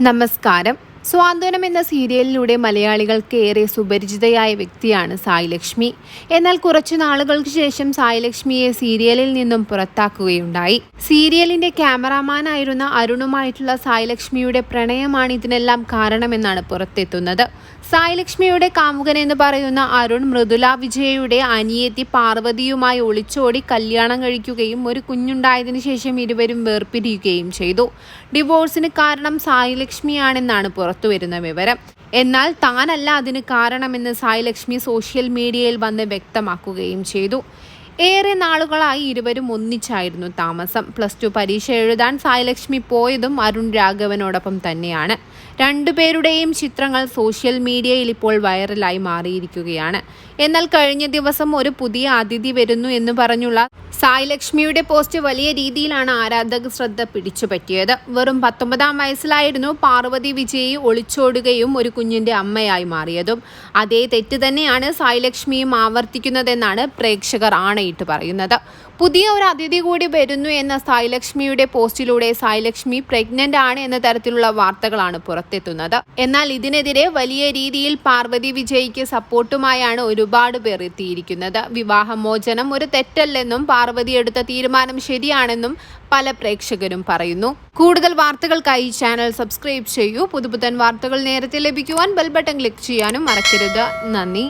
നമസ്കാരം. സ്വാന്തനം എന്ന സീരിയലിലൂടെ മലയാളികൾക്ക് ഏറെ സുപരിചിതയായ വ്യക്തിയാണ് സായി ലക്ഷ്മി എന്നാൽ കുറച്ചു നാളുകൾക്ക് ശേഷം സായി ലക്ഷ്മിയെ സീരിയലിൽ നിന്നും പുറത്താക്കുകയുണ്ടായി. സീരിയലിന്റെ ക്യാമറാമാനായിരുന്ന അരുണുമായിട്ടുള്ള സായി ലക്ഷ്മിയുടെ പ്രണയമാണ് ഇതിനെല്ലാം കാരണമെന്നാണ് പുറത്തെത്തുന്നത്. സായി ലക്ഷ്മിയുടെ കാമുകൻ എന്ന് പറയുന്ന അരുൺ മൃദുല വിജയയുടെ അനിയത്തി പാർവതിയുമായി ഒളിച്ചോടി കല്യാണം കഴിക്കുകയും ഒരു കുഞ്ഞുണ്ടായതിനു ശേഷം ഇരുവരും വേർപിരിയുകയും ചെയ്തു. ഡിവോഴ്സിന് കാരണം സായി ലക്ഷ്മിയാണെന്നാണ് പുറത്തുവരുന്ന വിവരം. എന്നാൽ താനല്ല അതിന് കാരണമെന്ന് സായി ലക്ഷ്മി സോഷ്യൽ മീഡിയയിൽ വന്ന് വ്യക്തമാക്കുകയും ചെയ്തു. ഏറെ നാളുകളായി ഇരുവരും ഒന്നിച്ചായിരുന്നു താമസം. പ്ലസ് ടു പരീക്ഷ എഴുതാൻ സായിലക്ഷ്മി പോയതും അരുൺ രാഘവനോടൊപ്പം തന്നെയാണ്. രണ്ടുപേരുടെയും ചിത്രങ്ങൾ സോഷ്യൽ മീഡിയയിൽ ഇപ്പോൾ വൈറലായി മാറിയിരിക്കുകയാണ്. എന്നാൽ കഴിഞ്ഞ ദിവസം ഒരു പുതിയ അതിഥി വരുന്നു എന്ന് പറഞ്ഞുള്ള സായിലക്ഷ്മിയുടെ പോസ്റ്റ് വലിയ രീതിയിലാണ് ആരാധക ശ്രദ്ധ പിടിച്ചുപറ്റിയത്. വെറും പത്തൊമ്പതാം വയസ്സിലായിരുന്നു പാർവതി വിജയി ഒളിച്ചോടുകയും ഒരു കുഞ്ഞിന്റെ അമ്മയായി മാറിയതും. അതേ തെറ്റ് തന്നെയാണ് സായിലക്ഷ്മിയും ആവർത്തിക്കുന്നതെന്നാണ് പ്രേക്ഷകർ ആണയിട്ട് പറയുന്നത്. പുതിയ ഒരു അതിഥി കൂടി വരുന്നു എന്ന സായിലക്ഷ്മിയുടെ പോസ്റ്റിലൂടെ സായിലക്ഷ്മി പ്രഗ്നന്റ് ആണ് എന്ന തരത്തിലുള്ള വാർത്തകളാണ് പുറത്തെത്തുന്നത്. എന്നാൽ ഇതിനെതിരെ വലിയ രീതിയിൽ പാർവതി വിജയ്ക്ക് സപ്പോർട്ടുമായാണ് ഒരുപാട് പേർ എത്തിയിരിക്കുന്നത്. വിവാഹമോചനം ഒരു തെറ്റല്ലെന്നും പാർവതി എടുത്ത തീരുമാനം ശരിയാണെന്നും പല പ്രേക്ഷകരും പറയുന്നു. കൂടുതൽ വാർത്തകൾക്കായി ചാനൽ സബ്സ്ക്രൈബ് ചെയ്യൂ. പുതുപുത്തൻ വാർത്തകൾ നേരത്തെ ലഭിക്കുവാൻ ബെൽബട്ടൺ ക്ലിക്ക് ചെയ്യാനും മറക്കരുത്. നന്ദി.